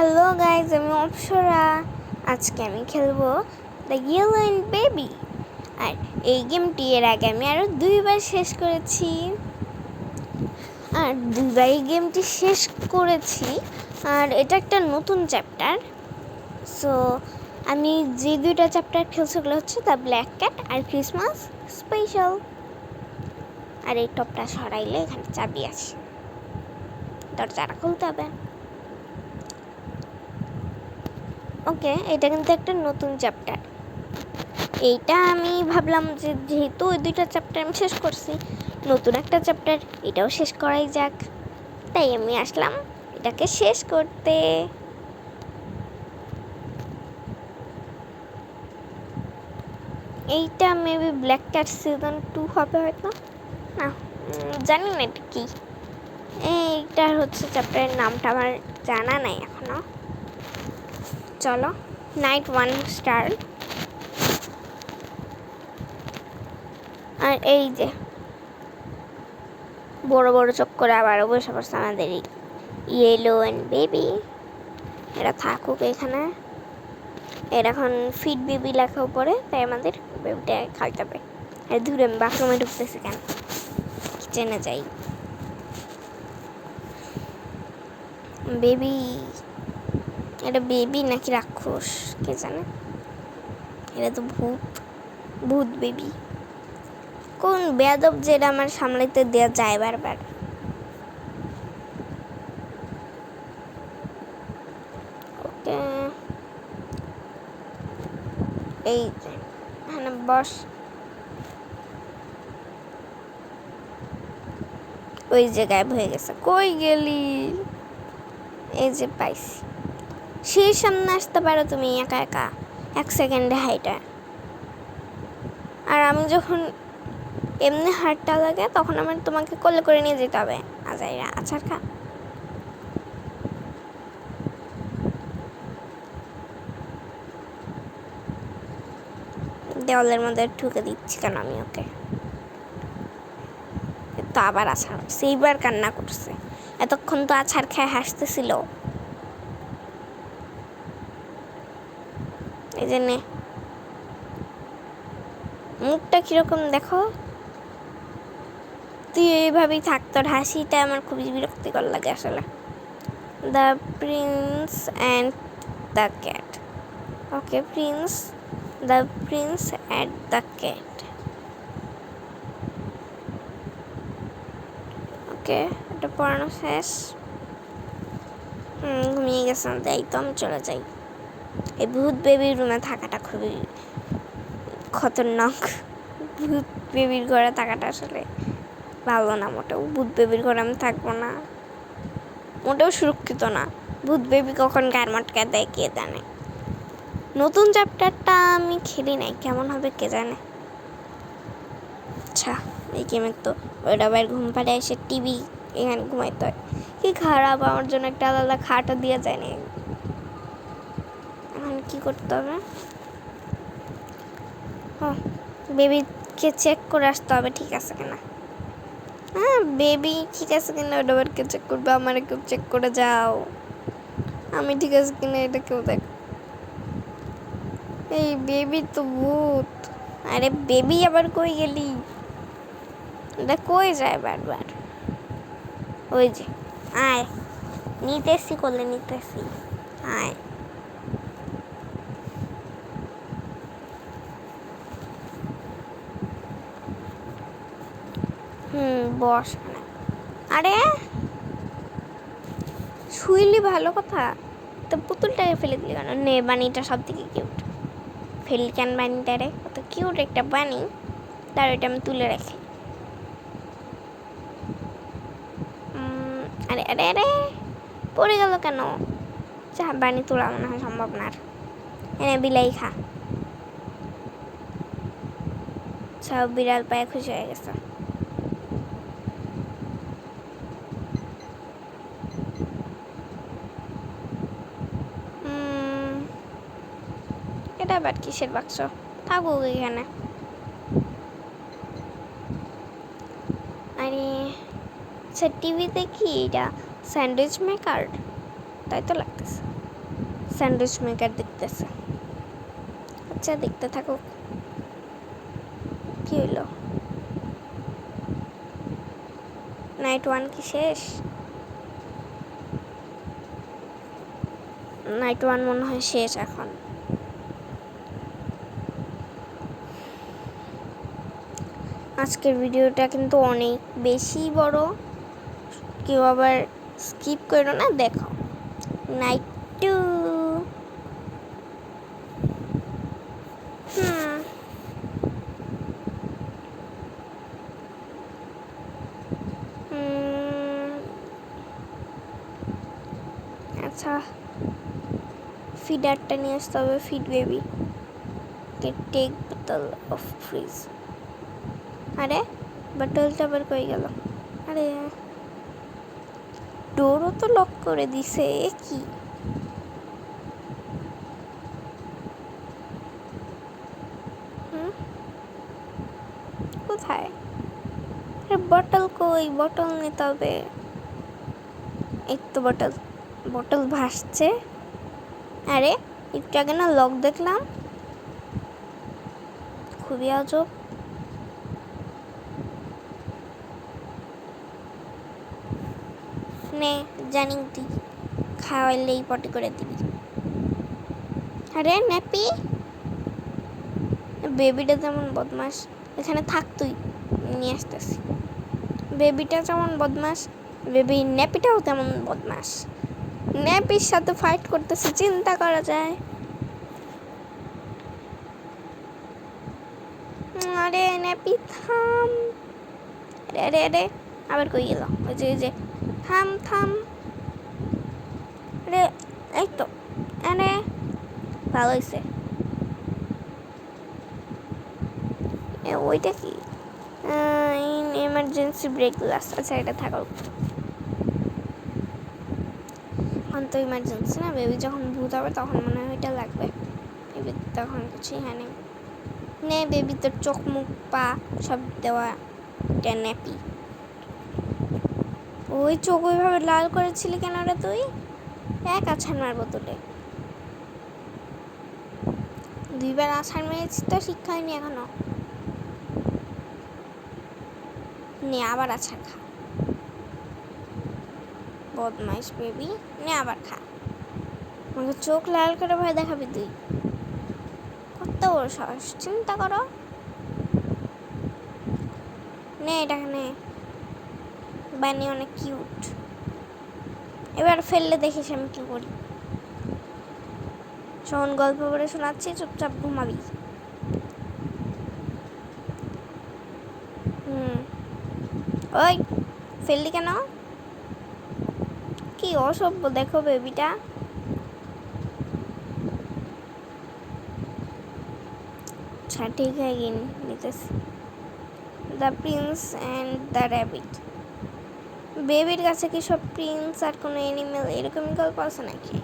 Hello guys আমি অপসরা। আজকে আমি খেলব দ্য ইয়েলো অ্যান্ড বেবি আর এই গেমটি এর আগে আমি আরও দুইবার শেষ করেছি। আর দুইবার এই গেমটি শেষ করেছি। আর এটা একটা নতুন চ্যাপ্টার সো আমি যে দুইটা চ্যাপ্টার খেলছি, ওগুলো হচ্ছে দ্য ব্ল্যাক ক্যাট আর ক্রিসমাস স্পেশাল আর এই টপটা সরাইলে এখানে চাবি আছে। দরজাটা খুলতে হবে। ওকে, এটা কিন্তু একটা নতুন চ্যাপ্টার এইটা আমি ভাবলাম যে যেহেতু ওই দুইটা চ্যাপ্টার আমি শেষ করছি, নতুন একটা চ্যাপ্টার এটাও শেষ করাই যাক। তাই আমি আসলাম, এটাকে শেষ করতে। এইটা maybe black cat season two হবে হয়তো। না জানি না এটা কি। এইটার হচ্ছে চ্যাপ্টারের নামটা আমার জানা নাই এখনও। চলো নাইট ওয়ান স্টার আর এই যে, বড় বড় চোখ করে আবারও বসে পড়ছে আমাদের ইয়েলো অ্যান্ড বেবি এরা থাকুক এখানে। এর এখন ফিট বেবি লেখা উপরে, তাই আমাদের বেবিটা খাইতে হবে আর দূরে বাথরুমে ঢুকতেছি কেন? কিচেনে যাই। বেবি এটা বেবি নাকি রাক্ষস, কে জানে? এটা তো ভূত ভূত বেবি। কোন বেয়াদব যেটা আমার সামলাইতে দেওয়া যায় বারবার? ওকে। এই এখানে বস। ওই যে গায়েব হয়ে গেছে। কই গেলি? এই যে পাইছি। সেই সামনে আসতে পারো তুমি একা একা, এক সেকেন্ডে হাইটা। আর আমি যখন এমনি হাটটা লাগে, তখন আমার তোমাকে কোলে করে নিয়ে যেতে হবে, আজাইরা, আছাড় খা। দেওয়ালের মধ্যে ঢুকে দিচ্ছি কেন আমি ওকে? তো আবার আছাড়, সেইবার কান্না করছে। এতক্ষণ তো আছাড় খেয়ে হাসতেছিল। এই জন্যে মুখটা কীরকম দেখো? তুই এইভাবেই থাক, তোর হাসিটা আমার খুবই বিরক্তিকর লাগে আসলে। The prince and the cat okay prince the prince and the cat okay এটা পড়ানো শেষ। ঘুমিয়ে গেছিলাম তাই তো, আমি চলে যাই। এই ভূত বেবির রুমে থাকাটা খুবই খতরনাক। ভূত বেবির ঘরে থাকাটা আসলে ভালো না মোটেও। ভূত বেবির ঘরে আমি থাকব না। মোটেও সুরক্ষিত না। ভূত বেবি কখন গায়ের মটকা দেয় কে জানে। নতুন চ্যাপ্টারটা আমি খেলি নাই। কেমন হবে কে জানে। আচ্ছা এই গেমের তো ওইটা বাইর ঘুম পাড়ে এসে টিভি এখানে ঘুমাইতে হয়। কি খারাপ, আমার জন্য একটা আলাদা খাটও দিয়ে যায় না। এখন কি করতে হবে? ও বেবিকে চেক করে আসতে হবে, ঠিক আছে কিনা? হ্যাঁ বেবি ঠিক আছে কিনা, ওটা আবার কে চেক করবে? আমার কেউ চেক করে যাও। আমি ঠিক আছে কিনা, এটা কেউ দেখ, এই বেবি তো ভূত। আরে বেবি আবার কই গেলি? এটা কই যায় বারবার? ওই যে, আয়। নিতেছি করলে নিতেছি। আয়। হুম, বস। আরে, শুইলি ভালো কথা। তো পুতুলটাকে ফেলে দিলি কেন? নে বানিটা সব থেকে কিউট ফেলি কেন বানিটা রে? কত কিউট একটা বানি তার ওইটা আমি তুলে রাখি। আরে আরে আরে, পড়ে গেল কেন? যা বানি তোলা মনে হয় সম্ভব না আর। এনে, বিলাই খা। সব বিড়াল পায়ে খুশি হয়ে গেছে। এটা আবার কিসের বাক্স? থাকুক এখানে। আরে আচ্ছা টিভিতে কি এটা? Sandwich maker? তাই তো লাগতেছে। স্যান্ডউইচ মেকার দেখতেছে। আচ্ছা দেখতে থাকুক। কি হইল? নাইট ওয়ান কি শেষ? নাইট ওয়ান মনে হয় শেষ এখন। আজকের ভিডিওটা কিন্তু অনেক বেশি বড়। কেউ আবার স্কিপ করো না, দেখো। নাইট টু আচ্ছা। ফিডারটা নিয়ে আসতে হবে ফিড বেবি টেক বোতল অফ ফ্রিজ আরে বোতলটা আবার কই গেল? আরে ডোরও তো লক করে দিছে কি? কোথায়? বটল কই? বটল নিতে হবে। এই তো বটল বটল ভাসছে। আরে, একটু আগে না লক দেখলাম। খুবই আজব। নে জানি তুই খাওয়াইলেই পটি করে দিবি। আরে ন্যাপি, বেবিটা যেমন বদমাস, এখানে থাক তুই, নিয়ে আসতেছি। বেবিটা যেমন বদমাস, বেবি ন্যাপিটাও তেমন বদমাস। ন্যাপির সাথে ফাইট করতেছে, চিন্তা করা যায়। আরে ন্যাপি, থাম। আরে আরে আরে, আবার কই গেল? ওই যে থাম থাম। আরে এই তো আরে ভালো হয়েছে ওইটা কি? এমার্জেন্সি ব্রেক গ্লাস আচ্ছা এটা থাকা। এখন তো ইমার্জেন্সি না বেবি যখন ভূত হবে তখন মনে হয় ওইটা লাগবে। বেবি তখন কিছু হ্যাঁ নেই। নে বেবি তোর চোখ, মুখ, পা সব দেওয়া। এটা ন্যাপি ওই চোখ ওইভাবে লাল করেছিলি কেন রে তুই? এক আছাড় মারবো তোলে দুইবার আছাড় মেরেছি তো, শিক্ষা হয়নি এখনও। নে, আবার আছাড় খা। বদমাইশ বেবি, নে, আবার খা। আমাকে চোখ লাল করে ভয় দেখাবি তুই। কত বড় সাহস, চিন্তা করো। নে, এটা নে। বানি অনেক কিউট এবার ফেললে দেখিস আমি কি করি। শোন, গল্প করে শোনাচ্ছি, চুপচাপ ঘুমাবি। হুম। ওই, ফেললি কেন? কি অসভ্য, দেখো বেবিটা আচ্ছা ঠিক হয়ে নিতেছি। The prince and the rabbit বেবির কাছে কি সব প্রিন্স আর কোনো অ্যানিমেল এরকমই গল্প আছে নাকি?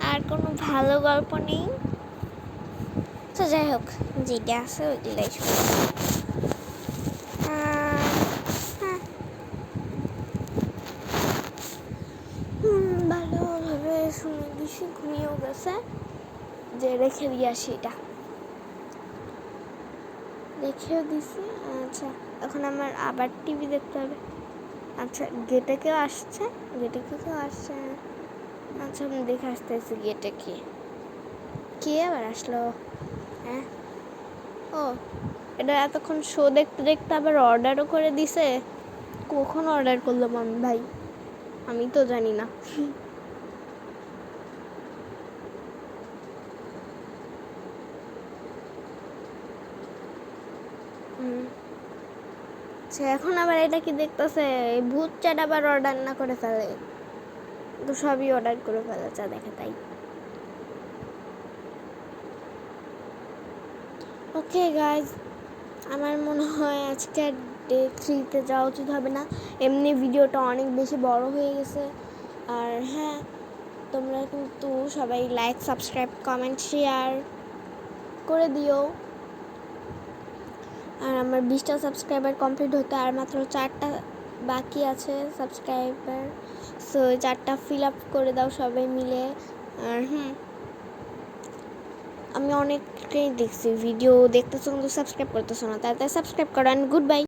আর কোনো ভালো গল্প নেই? তো যাই হোক যেটা আছে ওইগুলাই হ্যাঁ। হুম, ভালোভাবে শুনে দিছি ঘুমিয়েও গেছে। যে রেখে দিয়ে আসি এটা। রেখেও দিছি আচ্ছা এখন আমার আবার টিভি দেখতে হবে। আচ্ছা গেটে কেউ আসছে? গেটে কি কেউ আসছে? আচ্ছা আমি দেখে আসতেছি গেটে কে। কে আবার আসলো? হ্যাঁ? ও, এটা এতক্ষণ শো দেখতে দেখতে আবার অর্ডারও করে দিছে? কখন অর্ডার করলাম আমি ভাই? আমি তো জানি না। আচ্ছা এখন আবার এটা কি দেখতেছে? ভূত চাট আবার অর্ডার না করে ফেলে। তো সবই অর্ডার করে ফেলে যা দেখে তাই। ওকে গাইজ আমার মনে হয় আজকে ডে থ্রিতে যাওয়া উচিত হবে না। এমনি ভিডিওটা অনেক বেশি বড় হয়ে গেছে। আর হ্যাঁ তোমরা কিন্তু সবাই লাইক সাবস্ক্রাইব কমেন্ট শেয়ার করে দিও। আর আমার বিশটা সাবস্ক্রাইবার কমপ্লিট হতে, আর মাত্র চারটা বাকি আছে সাবস্ক্রাইবার সো চারটা ফিল আপ করে দাও সবাই মিলে। আর হুম, আমি অনেককেই দেখছি ভিডিও দেখতেছো কিন্তু সাবস্ক্রাইব করতেছো না। তাড়াতাড়ি সাবস্ক্রাইব করো অ্যান্ড গুড বাই